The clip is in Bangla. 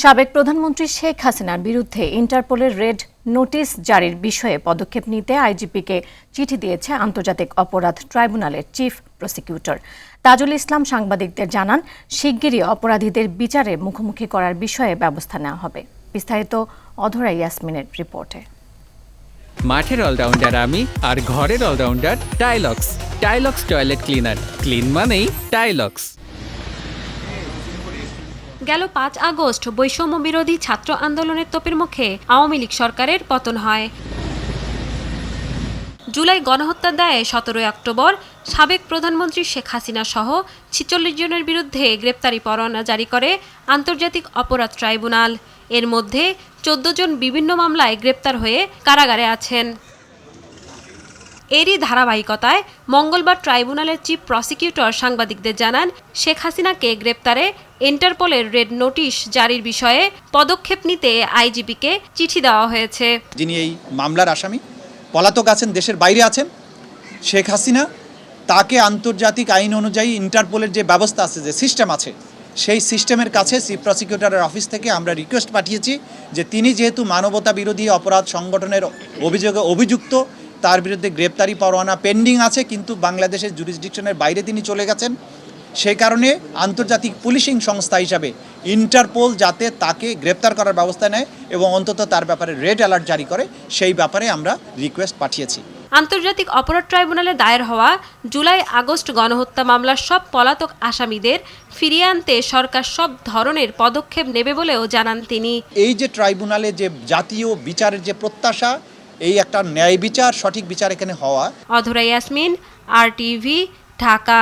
সাবেক প্রধানমন্ত্রী শেখ হাসিনার বিরুদ্ধে ইন্টারপোলের রেড নোটিশ জারির বিষয়ে পদক্ষেপ নিতে আইজিপিকে চিঠি দিয়েছে আন্তর্জাতিক অপরাধ ট্রাইব্যুনালের চিফ প্রসিকিউটর। তাজুল ইসলাম সাংবাদিকদের জানান, শিগগিরই অপরাধীদের বিচারে মুখোমুখি করার বিষয়ে ব্যবস্থা নেওয়া হবে। বিস্তারিত অধরা ইয়াসমিনের রিপোর্টে। মাঠের অলরাউন্ডার আমি আর ঘরের allrounder Tylox. Tylox toilet cleaner. Clean মানেই টাইলক্স। গেল পাঁচ আগস্ট। বৈষম্য বিরোধী ছাত্র আন্দোলনের তোপের মুখে আওয়ামী লীগ সরকারের পতন হয়। জুলাই গণহত্যার দায়ে সতেরোই অক্টোবর সাবেক প্রধানমন্ত্রী শেখ হাসিনা সহ ছিচল্লিশ জনের বিরুদ্ধে গ্রেপ্তারি পরোয়ানা জারি করে আন্তর্জাতিক অপরাধ ট্রাইব্যুনাল। এর মধ্যে চোদ্দ জন বিভিন্ন মামলায় গ্রেপ্তার হয়ে কারাগারে আছেন। এরই ধারাবাহিকতায় মঙ্গলবার ট্রাইব্যুনালের চিফ প্রসিকিউটর সাংবাদিকদের জানান, শেখ হাসিনাকে গ্রেপ্তারে ইন্টারপোলের রেড নোটিশ জারির বিষয়ে পদক্ষেপ নিতে আইজিপিকে চিঠি দেওয়া হয়েছে। যিনি এই মামলার আসামি, পলাতক আছেন, দেশের বাইরে আছেন, শেখ হাসিনা তাকে আন্তর্জাতিক আইন অনুযায়ী ইন্টারপোলের যে ব্যবস্থা আছে, যে সিস্টেম আছে, সেই সিস্টেমের কাছে চিফ প্রসিকিউটরের অফিস থেকে আমরা রিকোয়েস্ট পাঠিয়েছি যে তিনি যেহেতু মানবতা বিরোধী অপরাধ সংগঠনের অভিযোগে অভিযুক্ত তার বিরুদ্ধে গ্রেপ্তারি পরোয়ানা পেন্ডিং আছে কিন্তু বাংলাদেশের জুরিসডিকশনের বাইরে তিনি চলে গেছেন। সেই কারণে আন্তর্জাতিক পুলিশিং সংস্থা হিসাবে ইন্টারপোল যাতে তাকে গ্রেপ্তার করার ব্যবস্থা নেয় এবং অন্তত তার ব্যাপারে রেড অ্যালার্ট জারি করে সেই ব্যাপারে আমরা রিকোয়েস্ট পাঠিয়েছি। আন্তর্জাতিক অপরাধ ট্রাইব্যুনালে দায়ের হওয়া জুলাই আগস্ট গণহত্যা মামলার সব পলাতক আসামিদের ফিরিয়ে আনতে সরকার সব ধরনের পদক্ষেপ নেবে বলেও জানান তিনি। এই যে ট্রাইব্যুনালে যে জাতীয় বিচারের যে প্রত্যাশা এই একটা ন্যায় বিচার সঠিক বিচার এখানে হওয়া। অধরা ইয়াসমিন আর টিভি ঢাকা।